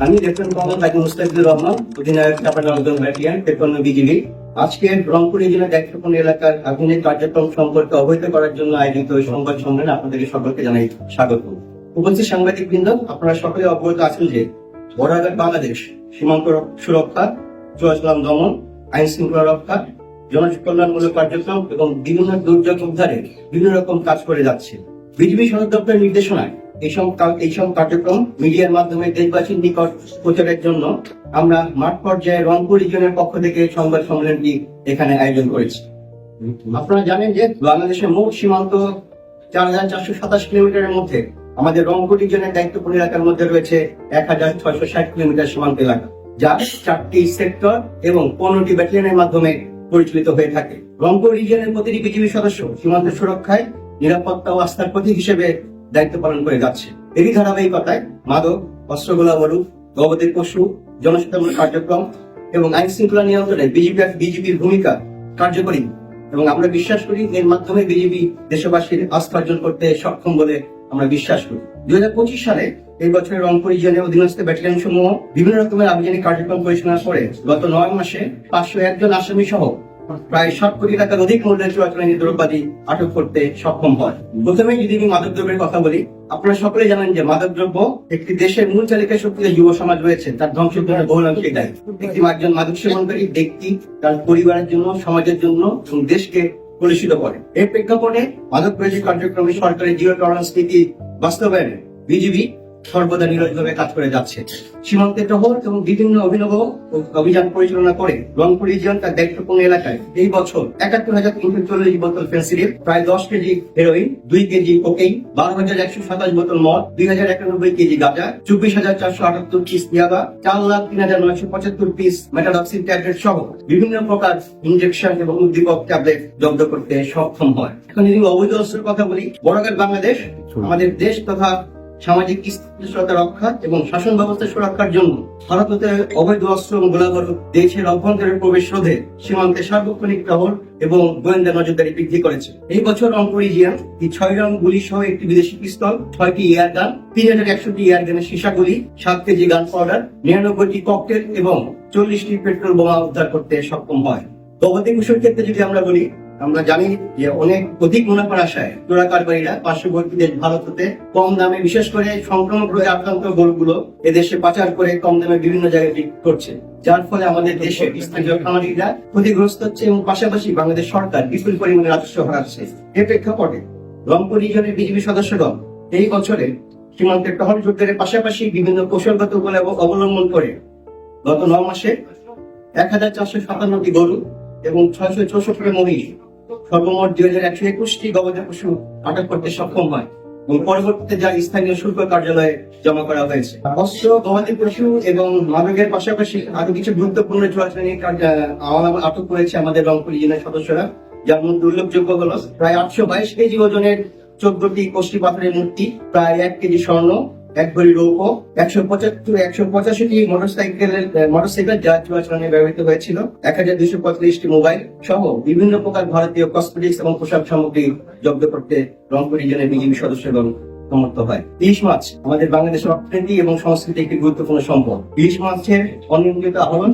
আমি lieutenant colonel Mustafizur Rahman, অধিনায়ক চাপাডাঙ্গন battalion তেপান্ন BGB. আজকে রংপুর জেলার দায়িত্বপূর্ণ এলাকার আধুনিক কার্যক্রম সম্পর্কে অবহিত করার জন্য আয়োজিত এই সংবাদ সম্মেলনে আপনাদেরকে সকলকে জানাই স্বাগত। উপস্থিত সাংবাদিক বৃন্দ আপনারা সকলে অবগত আছেন যে বর্ডার বাংলাদেশ, সীমান্ত সুরক্ষা চোরাচালান দমন, আইন শৃঙ্খলা রক্ষা, জনকল্যাণমূলক কার্যক্রম এবং বিভিন্ন দুর্যোগ উদ্ধারে বিভিন্ন রকম কাজ করে যাচ্ছে। বিজিবি সদর দপ্তরের নির্দেশনায় কার্যক্রম মিডিয়ার মাধ্যমে দেশবাসীর নিকট প্রচারের জন্য আমরা মাঠ পর্যায়ে রংপুর রিজনের পক্ষ থেকে সংবাদ সম্মেলনটি এখানে আয়োজন করেছি। আপনারা জানেন যে বাংলাদেশের মোট সীমান্ত চার হাজার চারশো সাতাশ কিলোমিটারের মধ্যে আমাদের রংপুর রিজনের দায়িত্বপূর্ণ এলাকার মধ্যে রয়েছে এক হাজার ছয়শো ষাট কিলোমিটার সীমান্ত এলাকা যা চারটি সেক্টর এবং পনেরোটি ব্যাটালিয়নের মাধ্যমে পরিচালিত হয়ে থাকে। রংপুর রিজনের প্রতিটি বিজিবি সদস্য সীমান্ত সুরক্ষায় নিরাপত্তা ও আস্থার প্রতীক হিসেবে দায়িত্ব পালন করে যাচ্ছে। এরই ধারাবাহিকতায় মাদক অস্ত্রগোলা বলু গবাদি পশু জনসাধারণ কার্যক্রম এবং আইন শৃঙ্খলা নিয়ন্ত্রণে বিজেপি বিজেপির ভূমিকা কার্যকরী এবং আমরা বিশ্বাস করি এর মাধ্যমে বিজেপি দেশবাসীর আস্থা অর্জন করতে সক্ষম বলে আমরা বিশ্বাস করি। দুই হাজার পঁচিশ সালে এই বছরের রংপুর রিজিয়নের অধীনস্থ ব্যাটালিয়ন সমূহ বিভিন্ন রকমের আভিযানিক কার্যক্রম পরিচালনা করে গত নয় মাসে পাঁচশো একজন আসামি সহ প্রায় ষাট কোটি টাকার অধিক মূল্যের চোরাচালানি দ্রব্যাদি আটক করতে সক্ষম হয়। প্রথমে যদি আমি মাদক দ্রব্যের কথা বলি, আপনারা সকলে জানেন যে মাদক দ্রব্য একটি দেশের মূল চালিকা শক্তিতে যুব সমাজ রয়েছে, তার ধ্বংসের জন্য বহুলাংশে দায়ী। একটি একজন মাদক সেবনকারী ব্যক্তি তার পরিবারের জন্য, সমাজের জন্য এবং দেশকে কলুষিত করে। এর প্রেক্ষাপটে মাদক বিরোধী কার্যক্রমে সরকারের জিরো টলারেন্স নীতি বাস্তবায়নে বিজিবি সর্বদা নিরলভাবে কাজ করে যাচ্ছে। সীমান্তে টহল এবং বিভিন্ন অভিনব অভিযান পরিচালনা করে রংপুর রিজিয়ন তার দায়িত্বপূর্ণ এলাকায়। এই বছর একাত্তর হাজার তিনশো চল্লিশ বোতল ফেন্সিডিল প্রায় দশ কেজি হেরোইন দুই কেজি কোকেইন বারো হাজার একশো সাতাশ বোতল মদ দুই হাজার একানব্বই কেজি গাঁজা চব্বিশ হাজার চারশো আটাত্তর পিস ইয়াবা চার লাখ তিন হাজার নয়শো পঁচাত্তর পিস মেটাডক্সিন ট্যাবলেট সহ বিভিন্ন প্রকার ইনজেকশন এবং উদ্দীপক ট্যাবলেট জব্দ করতে সক্ষম হয়। এখন যদি অবৈধ অস্ত্রের কথা বলি বড়ঘাট বাংলাদেশ আমাদের দেশ তথা সামাজিক স্থিতিশীলতা রক্ষা এবং শাসন ব্যবস্থা সুরক্ষার জন্য ভারতে অবৈধ অস্ত্র এবং গোলাবারুদ দেশের অভ্যন্তরে প্রবেশ রোধে সীমান্তে সার্বক্ষণিক টহল এবং গোয়েন্দা নজরদারি বৃদ্ধি করেছে। এই বছর রংপুর রিজিয়ন এই ছয় রং গুলি সহ একটি বিদেশি পিস্তল, ছয়টি এয়ার গান, তিন হাজার একশোটি এয়ার গানের সীসা গুলি, সাত কেজি গান পাউডার, নিরানব্বইটি ককটেল এবং চল্লিশটি পেট্রোল বোমা উদ্ধার করতে সক্ষম হয়। গবাদি পশুর ক্ষেত্রে যদি আমরা বলি আমরা জানি যে অনেক অধিক মুনাফার আশায় চোরা কারবারিরা পার্শ্ববর্তী দেশ ভারত হতে কম দামে, বিশেষ করে সংক্রমক রোগে আক্রান্ত গরুগুলো এদেশে পাচার করে কম দামে বিভিন্ন জায়গায় বিক্রি করছে। যার ফলে আমাদের দেশে স্থানীয় খামারিরা ক্ষতিগ্রস্ত হচ্ছে এবং পাশাপাশি বাংলাদেশ সরকার বিপুল পরিমাণে রাজস্ব হারাচ্ছে। এর প্রেক্ষাপটে রংপুর রিজনের বিজেপি সদস্যগণ এই বছরে সীমান্তের টহল যুদ্ধের পাশাপাশি বিভিন্ন কৌশলগত অবলম্বন করে গত ন মাসে এক হাজার চারশো সাতান্নটি গরু এবং ছয়শো চৌষট্টি মহিষ সর্বমোট দুই হাজার একশো একুশটি গবাদি পশু আটক করতে সক্ষম হয় এবং পরবর্তীতে যা স্থানীয় শুল্ক কার্যালয়ে জমা করা হয়েছে। অস্ত্র, গবাদি পশু এবং মাদকের পাশাপাশি আরও কিছু গুরুত্বপূর্ণ আটক করেছে আমাদের রংপুর জেলার সদস্যরা। যার মধ্যে উল্লেখযোগ্য হলো প্রায় আটশো বাইশ কেজি ওজনের চোদ্দটি কোষ্টি পাথরের মূর্তি, প্রায় এক কেজি স্বর্ণ এক ভরি রৌপ একশো পঁচাত্তর, একশো পঁচাশিটি মোটরসাইকেলের মোটরসাইকেল যা চোরাচালানে ব্যবহৃত হয়েছিল। এক হাজার দুশো পঁয়ত্রিশটি মোবাইল সহ বিভিন্ন প্রকার ভারতীয় কসমেটিক্স এবং পোশাক সামগ্রী জব্দ করতে রংপুর রিজনের বিজেপি সদস্যগণ সমর্থ হয়। ইলিশ মাছ আমাদের বাংলাদেশের অর্থনীতি এবং সংস্কৃতি একটি গুরুত্বপূর্ণ সম্পদ। ইলিশ মাছের অনিয়ন্ত্রিত আহরণ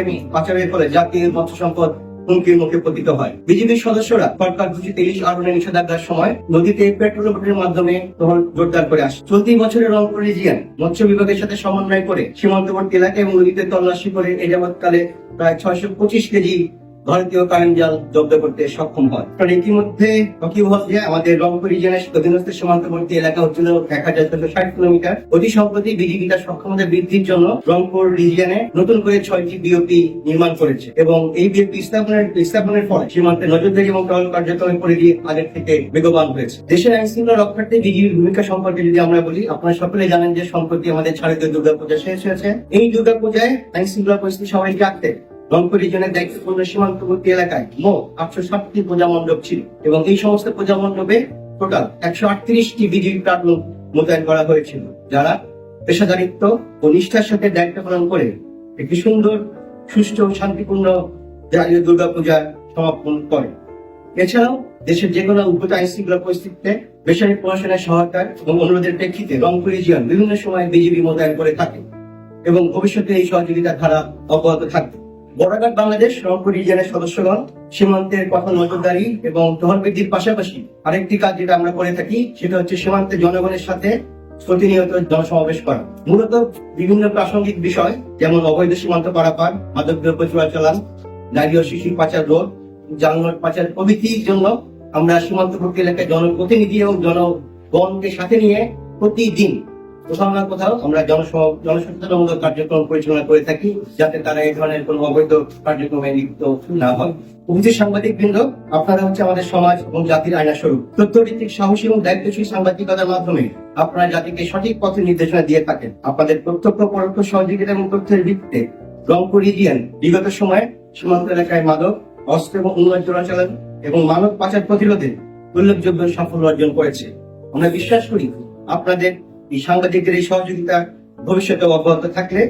এবং পাচারের ফলে জাতীয় মৎস্য সম্পদ হুমকির মুখে পতিত হয়। বিজেপির সদস্যরা সরকার দুশো তেইশ আহরণের নিষেধাজ্ঞার সময় নদীতে পেট্রোল বোটের মাধ্যমে তখন জোরদার করে আসে। চলতি বছরের রংপুর রিজিয়ান মৎস্য বিভাগের সাথে সমন্বয় করে সীমান্তবর্তী এলাকা এবং নদীতে তল্লাশি করে এ যাবৎকালে প্রায় ছয়শো পঁচিশ কেজি ভারতীয় কারেন্ট জাল জব্দ করতে সক্ষম হয়। কারণ ইতিমধ্যে আমাদের রংপুর রিজিয়নের অধীনস্থ সীমান্তবর্তী এলাকা হচ্ছিল এক হাজার ছশো ষাট কিলোমিটার। অতি সম্প্রতি বিজিবি তার সক্ষমতা বৃদ্ধির জন্য রংপুর রিজিয়নে নতুন করে ছয়টি বিওপি নির্মাণ করেছে এবং এই বিওপি স্থাপনের স্থাপনের ফলে সীমান্তে নজরদারি এবং টহল কার্যক্রমের পরিধি আগের থেকে বেগবান হয়েছে। দেশের আইন শৃঙ্খলা রক্ষার্থে বিজিবির ভূমিকা সম্পর্কে যদি আমরা বলি, আপনারা সকলে জানেন যে সম্প্রতি আমাদের শারদীয় দুর্গাপূজা শেষ হয়েছে। এই দুর্গাপূজায় আইন শৃঙ্খলা পরিস্থিতি সবাইকে রাখতে রংপুর রিজনের দায়িত্বপূর্ণ সীমান্তবর্তী এলাকায় মোট আটশো ছিল এবং এই সমস্ত টোটাল একশো আটত্রিশটি মোতায়েন করা হয়েছিল, যারা পেশাদারিত্ব ও নিষ্ঠার সাথে দায়িত্ব পালন করে একটি সুন্দর, সুষ্ঠু ও শান্তিপূর্ণ জাতীয় দুর্গাপূজা সমাপন করে। এছাড়াও দেশের যে কোনো উদ্ভূত আইন শৃঙ্খলা পরিস্থিতিতে বেসামরিক প্রশাসনের সহায়তা এবং অনুরোধের প্রেক্ষিতে রংপুর রিজিয়ন বিভিন্ন সময় বিজিবি মোতায়েন করে থাকে এবং ভবিষ্যতে এই সহযোগিতার ধারা অব্যাহত থাকবে। বর্ডার বাংলাদেশ রংপুর রিজিয়নের সদস্যগণ, সীমান্তের পথ নজরদারি এবং টহল বৃদ্ধির পাশাপাশি আরেকটি কাজ যেটা আমরা করে থাকি, সেটা হচ্ছে সীমান্তে জনগণের সাথে প্রতিনিয়ত জনসমাবেশ করা। মূলত বিভিন্ন প্রাসঙ্গিক বিষয়, যেমন অবৈধ সীমান্ত পারাপার, মাদকদ্রব্য চোরাচালান, নারী ও শিশু পাচার রোধ জানমাল পাচার প্রভৃতির জন্য আমরা সীমান্তবর্তী এলাকায় জনপ্রতিনিধি এবং জনগণকে সাথে নিয়ে প্রতিদিন কোথাও না কোথাও আমরা কার্যক্রম পরিচালনা করে থাকি যাতে তারা এই ধরনের কোনো অবৈধ কার্যক্রমে লিপ্ত না হয়। সাংবাদিক বৃন্দ, আপনারা হচ্ছে আমাদের সমাজ এবং জাতির আয়না স্বরূপ তথ্যভিত্তিক সাহসী এবং দায়িত্বশীল সাংবাদিকতার মাধ্যমে আপনারা জাতিকে সঠিক পথে নির্দেশনা দিয়ে থাকেন। আপনাদের প্রত্যক্ষ পরোক্ষ সহযোগিতা এবং তথ্যের ভিত্তিতে রংপুর রিজিয়ন বিগত সময়ে সীমান্ত এলাকায় মাদক, অস্ত্র এবং উন্নয়ন চোরাচালান এবং মানব পাচার প্রতিরোধে উল্লেখযোগ্য সাফল্য অর্জন করেছে। আমরা বিশ্বাস করি আপনাদের এই সাংবাদিকদের এই সহযোগিতা ভবিষ্যতে অব্যাহত থাকলে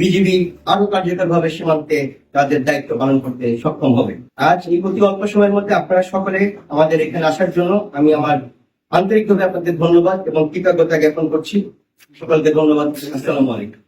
বিজিবি আরও কার্যকরভাবে সীমান্তে তাদের দায়িত্ব পালন করতে সক্ষম হবে। আজ এই অতি অল্প সময়ের মধ্যে আপনারা সকলে আমাদের এখানে আসার জন্য আমি আমার আন্তরিকভাবে আপনাদের ধন্যবাদ এবং কৃতজ্ঞতা জ্ঞাপন করছি। সকলকে ধন্যবাদ। আসসালামু আলাইকুম।